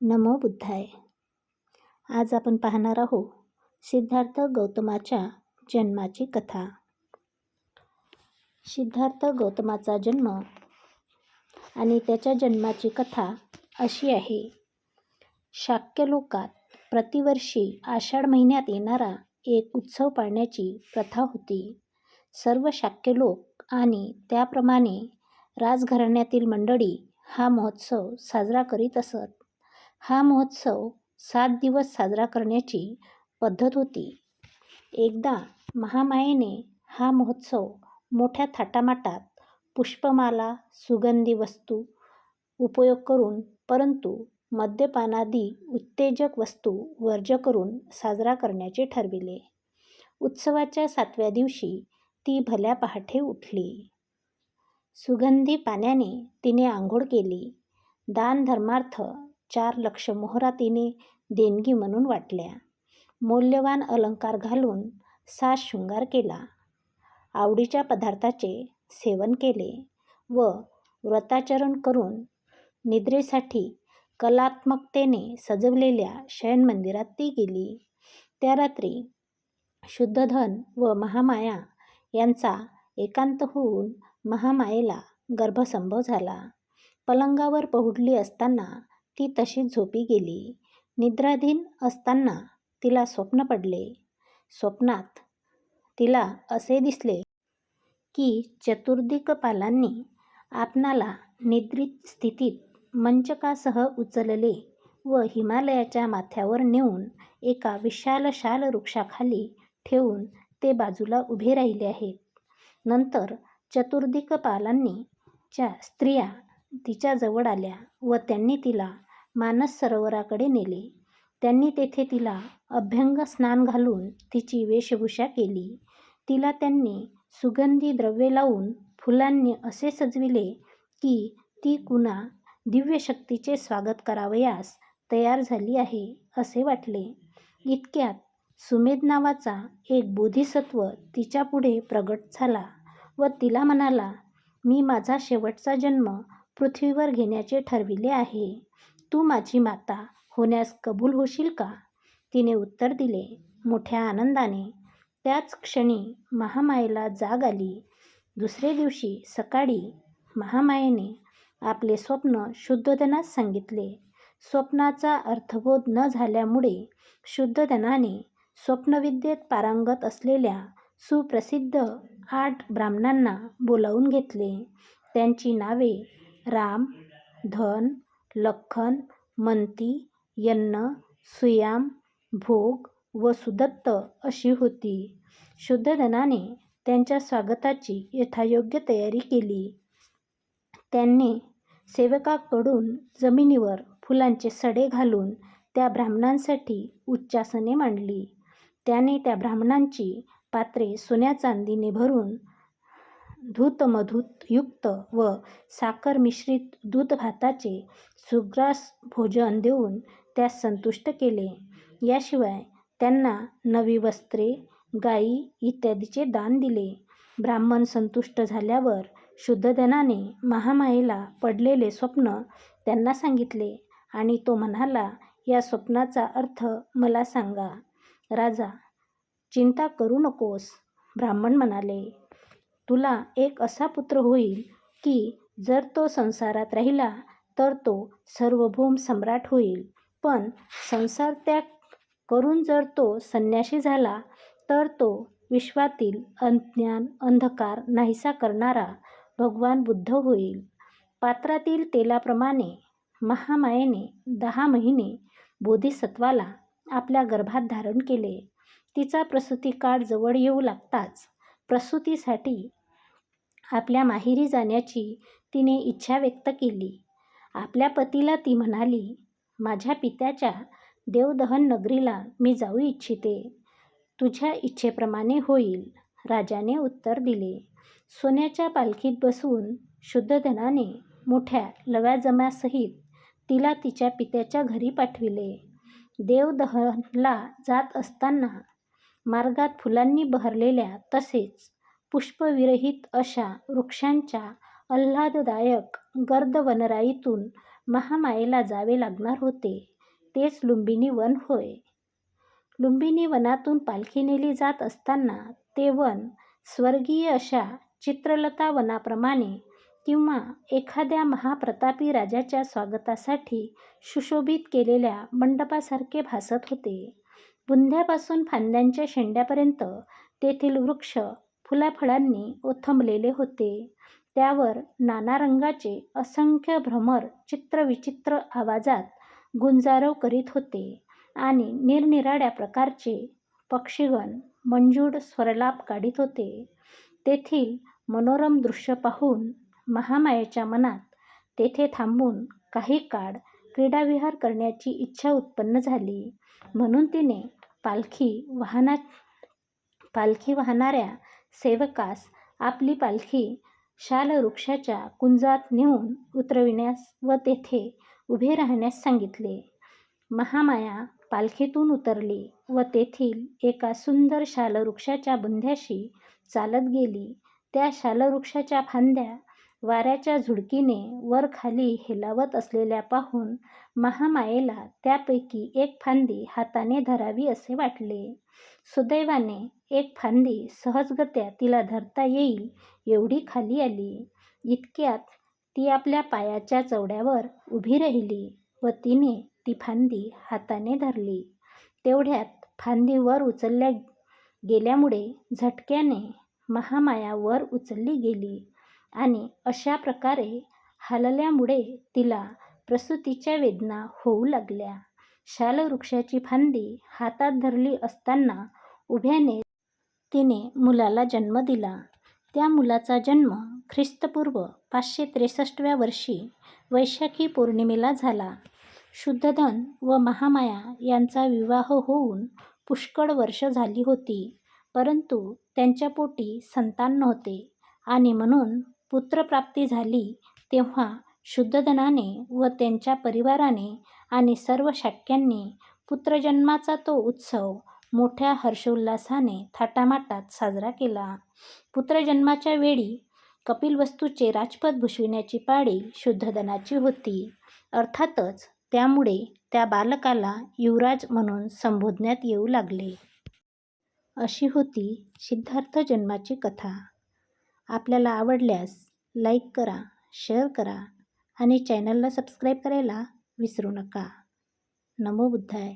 नमो बुद्धाय. आज आपण पाहणार आहोत सिद्धार्थ गौतमाच्या जन्माची कथा. सिद्धार्थ गौतमाचा जन्म आणि त्याच्या जन्माची कथा अशी आहे. शाक्य लोकात प्रतिवर्षी आषाढ महिन्यात येणारा एक उत्सव पाळण्याची प्रथा होती. सर्व शाक्य लोक आणि त्याप्रमाणे राजघराण्यातील मंडळी हा महोत्सव साजरा करीत असत. हा महोत्सव सात दिवस साजरा करण्याची पद्धत होती. एकदा महामायेने हा महोत्सव मोठ्या थाटामाटात पुष्पमाला सुगंधी वस्तू उपयोग करून परंतु मद्यपानादी उत्तेजक वस्तू वर्ज करून साजरा करण्याचे ठरविले. उत्सवाच्या सातव्या दिवशी ती भल्या पहाटे उठली. सुगंधी पाण्याने तिने आंघोळ केली. दानधर्मार्थ चार लक्ष मोहरा तिने देणगी म्हणून वाटल्या. मौल्यवान अलंकार घालून साज शृंगार केला. आवडीच्या पदार्थाचे सेवन केले व व्रताचरण करून निद्रेसाठी कलात्मकतेने सजवलेल्या शयनमंदिरात ती गेली. त्या रात्री शुद्धधन व महामाया यांचा एकांत होऊन महामायेला गर्भसंभव झाला. पलंगावर पहुडली असताना ती तशी झोपी गेली. निद्राधीन असताना तिला स्वप्न पडले. स्वप्नात तिला असे दिसले की चतुर्दिकपालांनी आपणाला निद्रित स्थितीत मंचकासह उचलले व हिमालयाच्या माथ्यावर नेऊन एका विशाल शाल वृक्षाखाली ठेवून ते बाजूला उभे राहिले आहेत. नंतर चतुर्दिकपालांनी च्या स्त्रिया तिच्याजवळ आल्या व त्यांनी तिला मानस सरोवराकडे नेले. त्यांनी तेथे तिला अभ्यंग स्नान घालून तिची वेशभूषा केली. तिला त्यांनी सुगंधी द्रव्ये लावून फुलांनी असे सजविले की ती कुणा दिव्यशक्तीचे स्वागत करावयास तयार झाली आहे असे वाटले. इतक्यात सुमेध नावाचा एक बोधिसत्व तिच्यापुढे प्रगट झाला व तिला म्हणाला मी माझा शेवटचा जन्म पृथ्वीवर घेण्याचे ठरविले आहे. तू माझी माता होण्यास कबूल होशील का? तिने उत्तर दिले. मोठ्या आनंदाने. त्याच क्षणी महामायेला जाग आली. दुसरे दिवशी सकाळी महामायेने आपले स्वप्न शुद्धोधनास सांगितले. स्वप्नाचा अर्थबोध न झाल्यामुळे शुद्धधनाने स्वप्नविद्येत पारंगत असलेल्या सुप्रसिद्ध आठ ब्राह्मणांना बोलावून घेतले. त्यांची नावे राम धन लखन मंती यन्न सुयाम भोग व सुदत्त अशी होती. शुद्धधनाने त्यांच्या स्वागताची यथायोग्य तयारी केली. त्यांनी सेवकाकडून जमिनीवर फुलांचे सडे घालून त्या ब्राह्मणांसाठी उच्चासने मांडली. त्याने त्या ब्राह्मणांची पात्रे सोन्या चांदीने भरून धूतमधूत व साखर मिश्रित दूधभाताचे सुग्रास भोजन देऊन त्यास संतुष्ट केले. याशिवाय त्यांना नवी वस्त्रे गायी इत्यादीचे दान दिले. ब्राह्मण संतुष्ट झाल्यावर शुद्धधनाने महामायेला पडलेले स्वप्न त्यांना सांगितले आणि तो म्हणाला या स्वप्नाचा अर्थ मला सांगा. राजा चिंता करू नकोस ब्राह्मण म्हणाले. तुला एक असा पुत्र होईल की जर तो संसारात राहिला तर तो सार्वभौम सम्राट होईल. पण संसार त्याग करून जर तो संन्याशी झाला तर तो विश्वातील अज्ञान अंधकार नाहीसा करणारा भगवान बुद्ध होईल. पात्रातील तेलाप्रमाणे महामायेने दहा महिने बोधिसत्वाला आपल्या गर्भात धारण केले. तिचा प्रसूती काळ जवळ येऊ लागताच प्रसूतीसाठी आपल्या माहेरी जाण्याची तिने इच्छा व्यक्त केली. आपल्या पतीला ती म्हणाली माझ्या पित्याच्या देवदहन नगरीला मी जाऊ इच्छिते. तुझ्या इच्छेप्रमाणे होईल. राजाने उत्तर दिले. सोन्याच्या पालखीत बसून शुद्धधनाने मोठ्या लव्याजम्यासहित तिला तिच्या पित्याच्या घरी पाठविले. देवदहनला जात असताना मार्गात फुलांनी बहरलेल्या तसेच पुष्पविरहित अशा वृक्षांच्या आल्हाददायक गर्द वनराईतून महामायेला जावे लागणार होते. तेच लुंबिनी वन होय. लुंबिनी वनातून पालखी नेली जात असताना ते वन स्वर्गीय अशा चित्रलता वनाप्रमाणे किंवा एखाद्या महाप्रतापी राजाच्या स्वागतासाठी सुशोभित केलेल्या मंडपासारखे भासत होते. बुंध्यापासून फांद्यांच्या शेंड्यापर्यंत तेथील वृक्ष फुलाफळांनी ओथंबलेले होते. त्यावर नाना रंगाचे असंख्य भ्रमर चित्रविचित्र आवाजात गुंजारव करीत होते आणि निरनिराळ्या प्रकारचे पक्षीगण मंजूळ स्वरलाप काढीत होते. तेथील मनोरम दृश्य पाहून महामायेच्या मनात तेथे थांबून काही काळ क्रीडाविहार करण्याची इच्छा उत्पन्न झाली. म्हणून तिने पालखी वाहना पालखी वाहणाऱ्या सेवकास आपली पालखी शालवृक्षाच्या कुंजात नेऊन उतरविण्यास व तेथे उभे राहण्यास सांगितले. महामाया पालखीतून उतरली व तेथील एका सुंदर शालवृक्षाच्या बुंध्याशी चालत गेली. त्या शालवृक्षाच्या फांद्या वाऱ्याच्या झुळकीने वरखाली हेलावत असलेल्या पाहून महामायेला त्यापैकी एक फांदी हाताने धरावी असे वाटले. सुदैवाने एक फांदी सहजगत्या तिला धरता येईल एवढी खाली आली. इतक्यात ती आपल्या पायाच्या चवड्यावर उभी राहिली व तिने ती फांदी हाताने धरली. तेवढ्यात फांदी वर उचलल्या गेल्यामुळे झटक्याने महामाया वर उचलली गेली. आणि अशा प्रकारे हालल्यामुळे तिला प्रसूतीच्या वेदना होऊ लागल्या. शालवृक्षाची फांदी हातात धरली असताना उभ्याने तिने मुलाला जन्म दिला. त्या मुलाचा जन्म ख्रिस्तपूर्व पाचशे त्रेसष्टव्या वर्षी वैशाखी पौर्णिमेला झाला. शुद्धधन व महामाया यांचा विवाह होऊन पुष्कळ वर्ष झाली होती परंतु त्यांच्या पोटी संतान नव्हते आणि म्हणून पुत्रप्राप्ती झाली तेव्हा शुद्धधनाने व त्यांच्या परिवाराने आणि सर्व शाक्यांनी पुत्रजन्माचा तो उत्सव मोठ्या हर्षोल्लासाने थाटामाटात साजरा केला. पुत्रजन्माच्या वेळी कपिलवस्तूचे राजपद भूषविण्याची पाळी शुद्धधनाची होती. अर्थातच त्यामुळे त्या बालकाला युवराज म्हणून संबोधण्यात येऊ लागले. अशी होती सिद्धार्थ जन्माची कथा. आपल्याला आवडल्यास लाईक करा शेअर करा आणि चॅनलला सबस्क्राईब करायला विसरू नका. नमो बुद्धाय.